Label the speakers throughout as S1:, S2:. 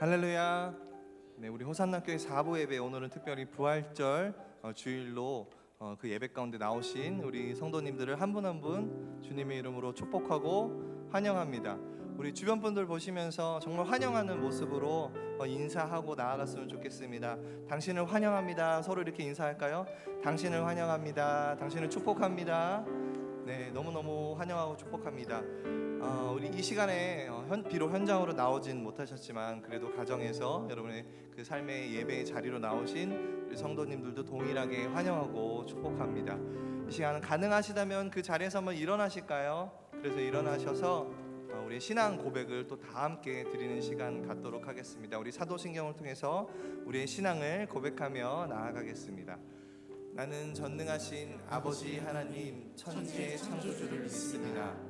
S1: 할렐루야. 네, 우리 호산나교회 4부 예배 오늘은 특별히 부활절 어, 주일로 어, 그 예배 가운데 나오신 우리 성도님들을 한 분 한 분 주님의 이름으로 축복하고 환영합니다. 우리 주변 분들 보시면서 정말 환영하는 모습으로 어, 인사하고 나아갔으면 좋겠습니다. 당신을 환영합니다. 서로 이렇게 인사할까요? 당신을 환영합니다. 당신을 축복합니다. 네, 너무너무 환영하고 축복합니다. 어, 우리 이 시간에 어, 현, 비록 현장으로 나오진 못하셨지만 그래도 가정에서 여러분의 그 삶의 예배의 자리로 나오신 우리 성도님들도 동일하게 환영하고 축복합니다. 이 시간은 가능하시다면 그 자리에서 한번 일어나실까요? 그래서 일어나셔서 어, 우리 신앙 고백을 또 다 함께 드리는 시간 갖도록 하겠습니다. 우리 사도신경을 통해서 우리의 신앙을 고백하며 나아가겠습니다. 나는 전능하신 아버지 하나님 천지의 창조주를 믿습니다.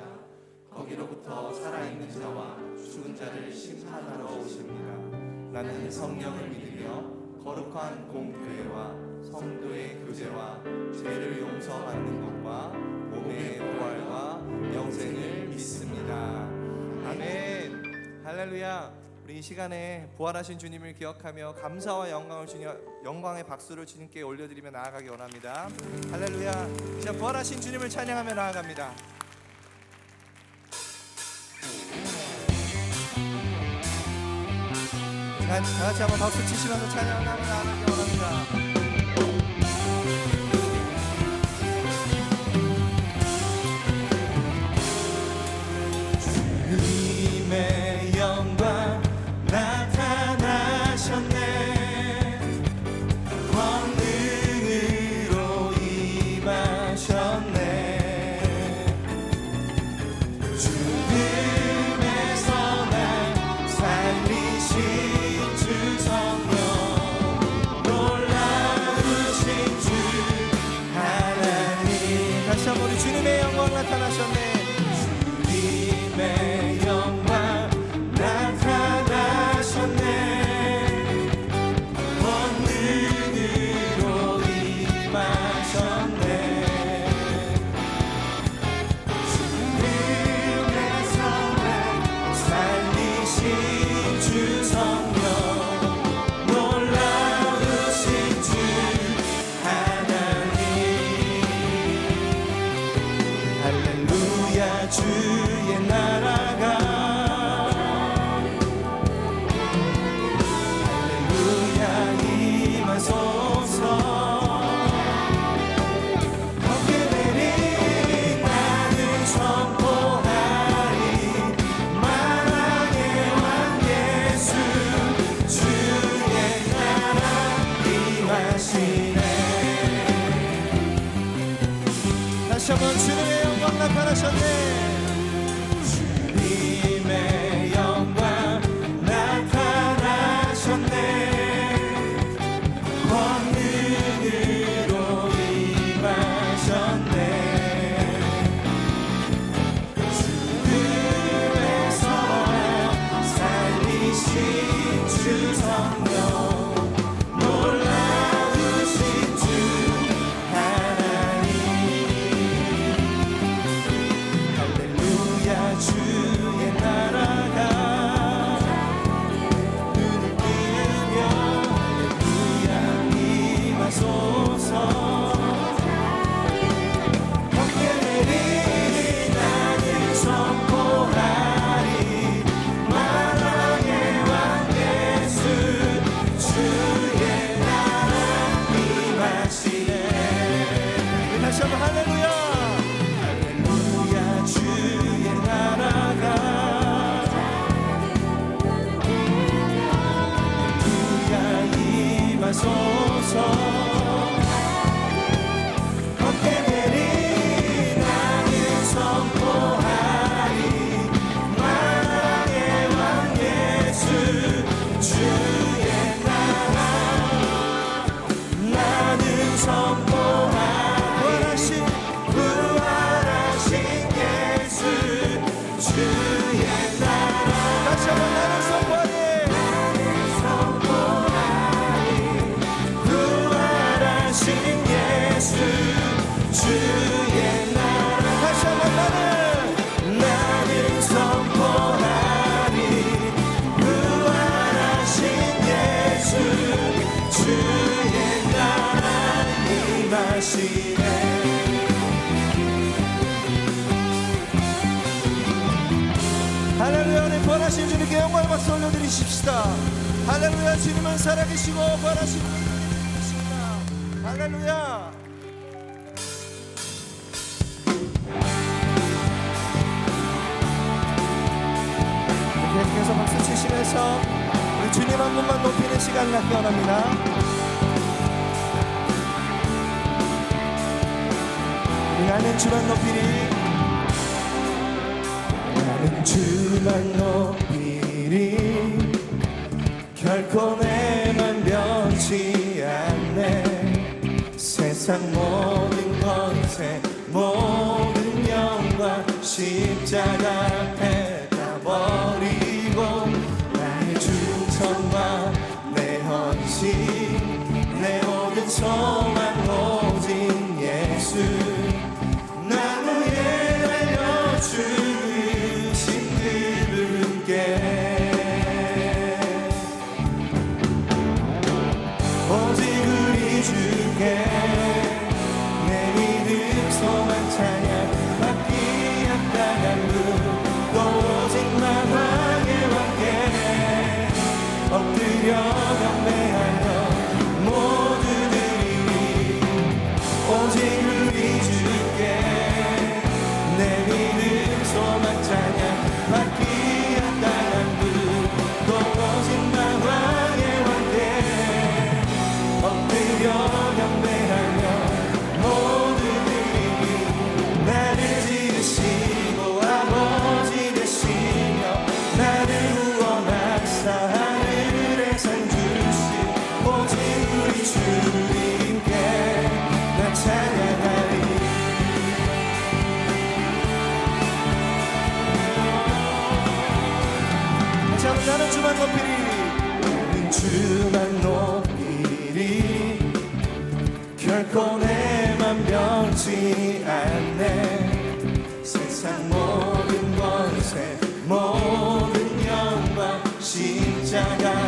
S1: 거기로부터 살아있는 자와 죽은 자를 심판하러 오십니다. 나는 성령을 믿으며 거룩한 공교회와 성도의 교제와 죄를 용서받는 것과 몸의 부활과 영생을 믿습니다. 아멘. 할렐루야. 우리 이 시간에 부활하신 주님을 기억하며 감사와 영광을 주님 영광의 박수를 주님께 올려드리며 나아가기 원합니다. 할렐루야. 자 부활하신 주님을 찬양하며 나아갑니다. 다, 다 같이 한번 박수 치시면서 찬양하며 나아가기 원합니다. 할렐루야 내
S2: 부활하신 주님께 영광 박수 올려드리십시다. 할렐루야 주님은 살아계시고 부활하신 주님은 살아계십니다. 할렐루야. 안에서 우리 주님 한 분만 높이는 시간 갖기 원합니다. 나는 주만 높이리. 나는 주만 높이리. 결코 내만 변치 않네. 세상 모든 것에 모든 영광 십자가 앞에 yeah, yeah.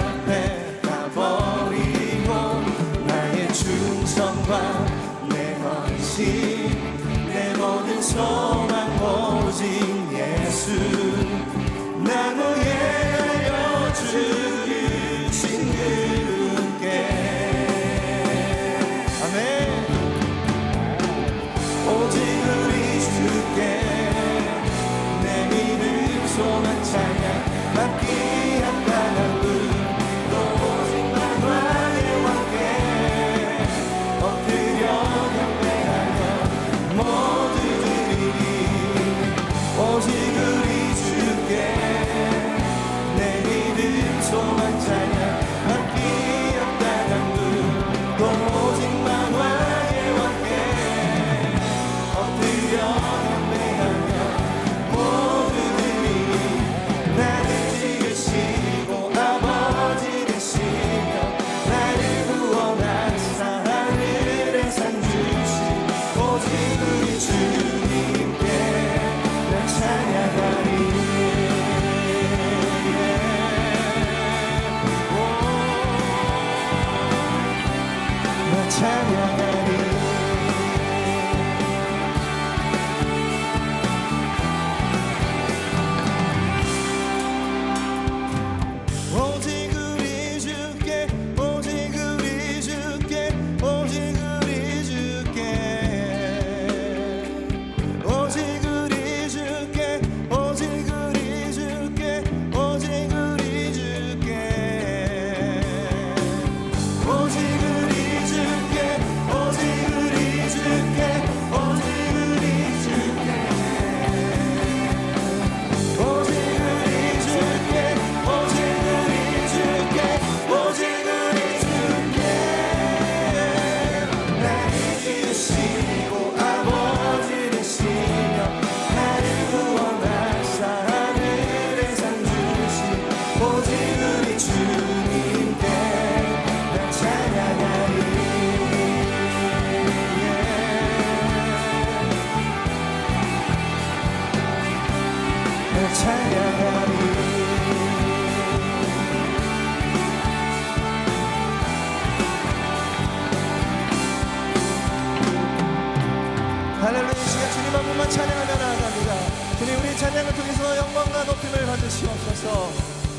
S2: 찬양을 통해서 영광과 높임을 받으시옵소서.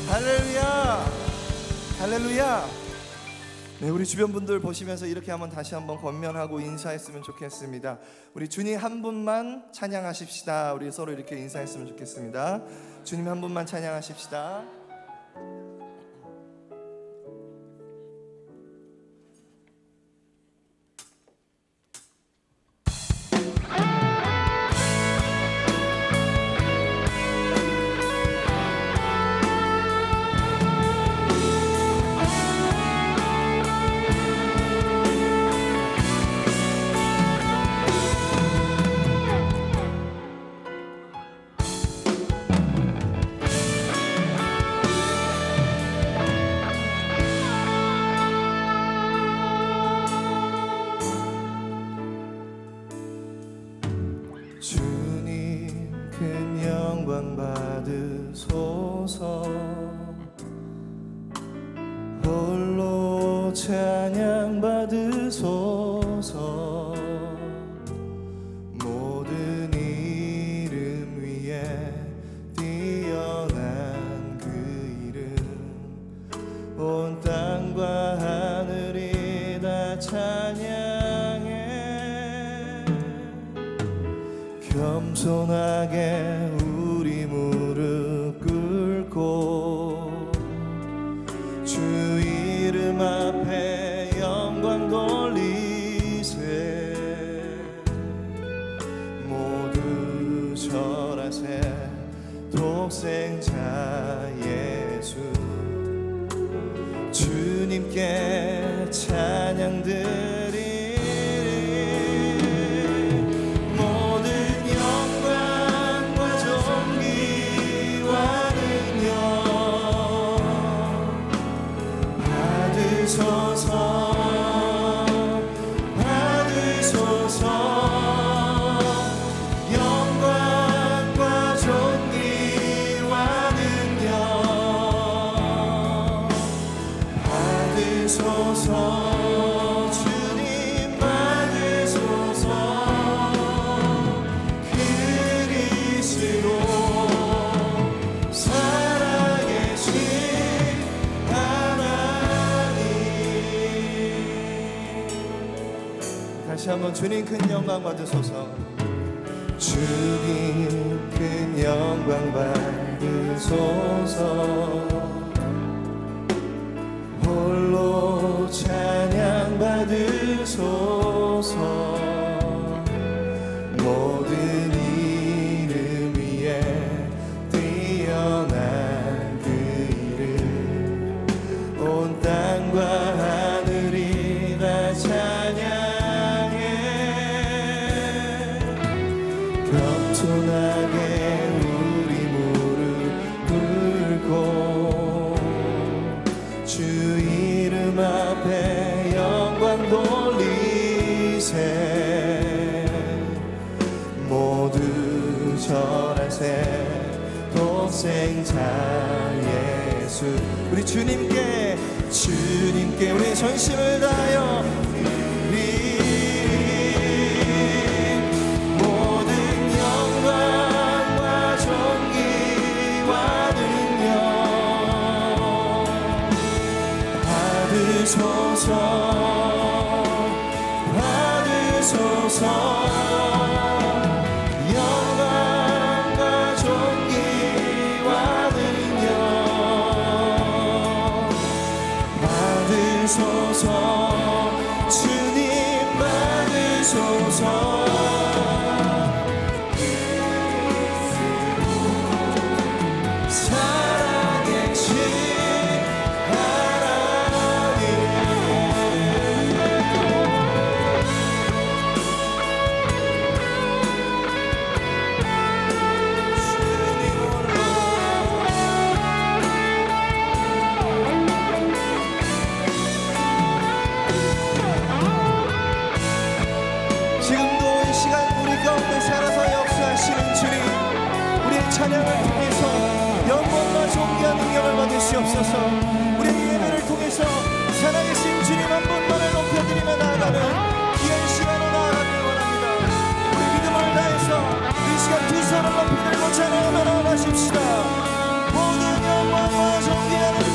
S2: 할렐루야, 할렐루야. 네, 우리 주변 분들 보시면서 이렇게 한번 다시 한번 권면하고 인사했으면 좋겠습니다. 우리 주님 한 분만 찬양하십시다. 우리 서로 이렇게 인사했으면 좋겠습니다. 주님 한 분만 찬양하십시다. 찬양 받으소서. 모든 이름 위에 뛰어난 그 이름. 온 땅과 하늘이 다 찬양해. 겸손하게 우리 무릎 꿇고 주 이름 앞에 영광 돌리세. 모두 절하세. 독생자 예수. 주님께 찬 서 받으소서 다시 한번 주님 큰 영광 받으소서. 주님 큰 영광 받으소서. 홀로 찬양 받으소서 독생자 예수. 우리 주님께 주님께 우리 전심을 다하여 찬양을 통해서 영광과 존귀한 능력을 받을 수 없어서. 우리 예배를 통해서 사랑하신 주님 한 번만을 높여드리며 나아가는 귀한 시간을 나아가길 원합니다. 우리 믿음을 다해서 이 시간 두 손을 높이 들고 찬양하며 나아가십시다. 모든 영광과 존귀한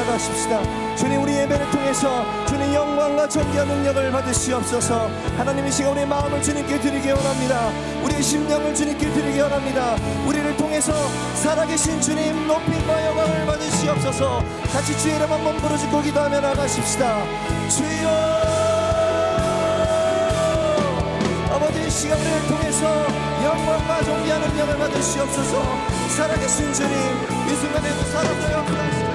S2: 나가십시다. 주님 우리 예배를 통해서 주님 영광과 존귀한 능력을 받으시옵소서. 하나님 이 시간 우리의 마음을 주님께 드리기 원합니다. 우리의 심령을 주님께 드리기 원합니다. 우리를 통해서 살아계신 주님 높임과 영광을 받으시옵소서. 같이 주의 이름 한번 부르짖고 기도하며 나가십시다. 주여! 아버지 이 시간 우리를 통해서 영광과 존귀한 능력을 받으시옵소서. 살아계신 주님 이 순간에도 살아서 역사하시옵소서